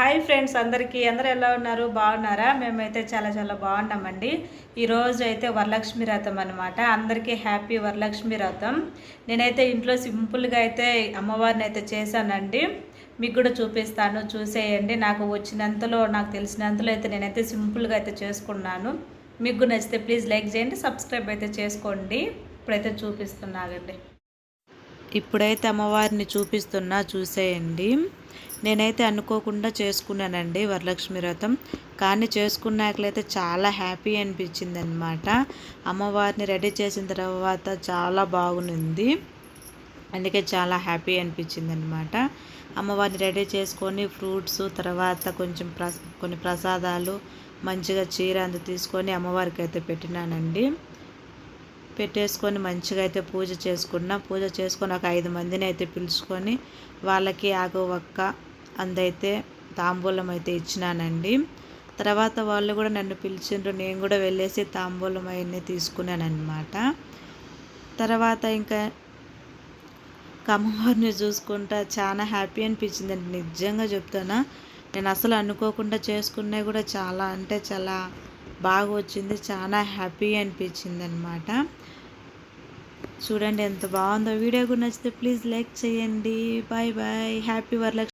Hi friends అందరికీ. అందరూ ఎలా ఉన్నారు? బాగున్నారా? మేమైతే చాలా చాలా బాగున్నామండి. ఈరోజు అయితే వరలక్ష్మి రథం అనమాట అందరికీ హ్యాపీ వరలక్ష్మి రథం నేనైతే ఇంట్లో సింపుల్గా అయితే అమ్మవారిని అయితే చేశానండి. మీకు కూడా చూపిస్తాను చూసేయండి. నాకు వచ్చినంతలో నాకు తెలిసినంతలో అయితే నేనైతే సింపుల్గా అయితే చేసుకున్నాను. మీకు నచ్చితే ప్లీజ్ లైక్ చేయండి సబ్స్క్రైబ్ అయితే చేసుకోండి. ఇప్పుడైతే చూపిస్తున్నాగండి. ఇప్పుడైతే అమ్మవారిని చూపిస్తున్నా చూసేయండి. నేనైతే అనుకోకుండా చేసుకున్నానండి వరలక్ష్మి వ్రతం. కానీ చేసుకున్నాకలైతే చాలా హ్యాపీ అనిపించింది అనమాట అమ్మవారిని రెడీ చేసిన తర్వాత చాలా బాగుంది. అందుకే చాలా హ్యాపీ అనిపించింది అనమాట అమ్మవారిని రెడీ చేసుకొని ఫ్రూట్స్ తర్వాత కొంచెం ప్రస కొన్ని ప్రసాదాలు మంచిగా చీర అంత తీసుకొని అమ్మవారికి అయితే పెట్టినానండి. పెట్టేసుకొని మంచిగా అయితే పూజ చేసుకున్నాం. పూజ చేసుకొని ఒక ఐదు మందిని అయితే పిలుచుకొని వాళ్ళకి ఆగో ఒక్క అందైతే తాంబూలం అయితే ఇచ్చినానండి. తర్వాత వాళ్ళు కూడా నన్ను పిలిచిండ్రు. నేను కూడా వెళ్ళేసి తాంబూలం అవన్నీ తీసుకున్నాను అనమాట తర్వాత ఇంకా కమ్మవారిని చూసుకుంటా చాలా హ్యాపీ అనిపించింది అండి నిజంగా చెప్తానా నేను అసలు అనుకోకుండా చేసుకున్నా కూడా చాలా అంటే చాలా బాగా వచ్చింది. చాలా హ్యాపీ అనిపించింది అనమాట చూడండి ఎంత బాగుందో వీడియో కూడా నచ్చితే ప్లీజ్ లైక్ చేయండి. Bye bye. హ్యాపీ వరలక్ష్మి.